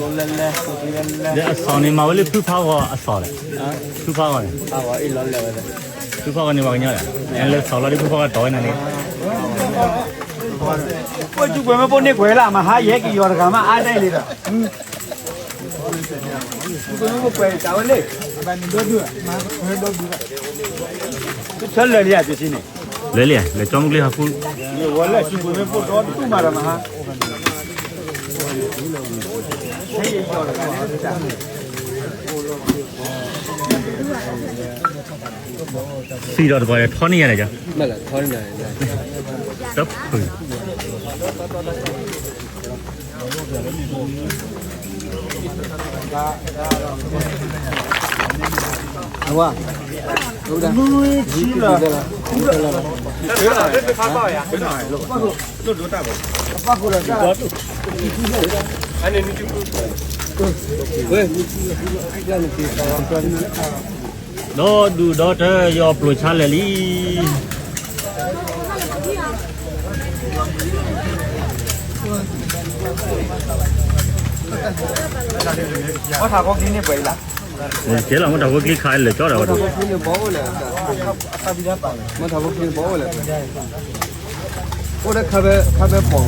လိုလဲလဲကိုဒီလဲလဲဒီအဆောင်နေမှာလေဖူဖောက်ကအဆော်လေဟာဖူဖောက်ကနေအာဝအေးလောလဲပဲဖူဖောက်ကနေမှာညရတယ်အဲလေဆော်လာဒီဖူဖောက်ကတော့နေနေကိုကျူကွယ်မပေါ်နေခွဲလာမှာဟာရဲကီရောတကမှာအားတိုက်လေတော့ဟင်းကိုမပေါ်တာဝလေဘာနေတော့ดูမှာဘယ်တော့ดูဆက်လဲရပြစီနေလေလေလေကြောင်းကလေးဟာဖူဒီဝလက်ကျူကွယ်မပေါ်တော့တူမှာတော့မှာဟာဟဲ့ရောတကလည်းတာ စီတော့တော့ထောနေရတယ်ကြာမလားခေါင်းနေတယ်တပ်ဖူဟုတ်ပါ ဟုတ်တယ်လူကြီးလာတယ်လားဟုတ်တယ်လားဘယ်လာလဲခါပါရဘယ်လာလဲလို့ပတ်လို့တို့တို့တာပါပတ်ကိုလာတော့အနေနဲ့ကျူဝဲအဲ့ဒါနဲ့ပြေတာတော့တော့ဒူတော့တဲ့ရောပလိုချလေလီဟောထားကောဒီနေ့ပဲလား ကျဲလာမတော့ကလေးခါလေကြောတော့တော့ဒီနေ့ဘောလဲအပြီးသားပါမထားဘူးဒီဘောလဲဟိုလည်းခါပဲခါပဲပေါ်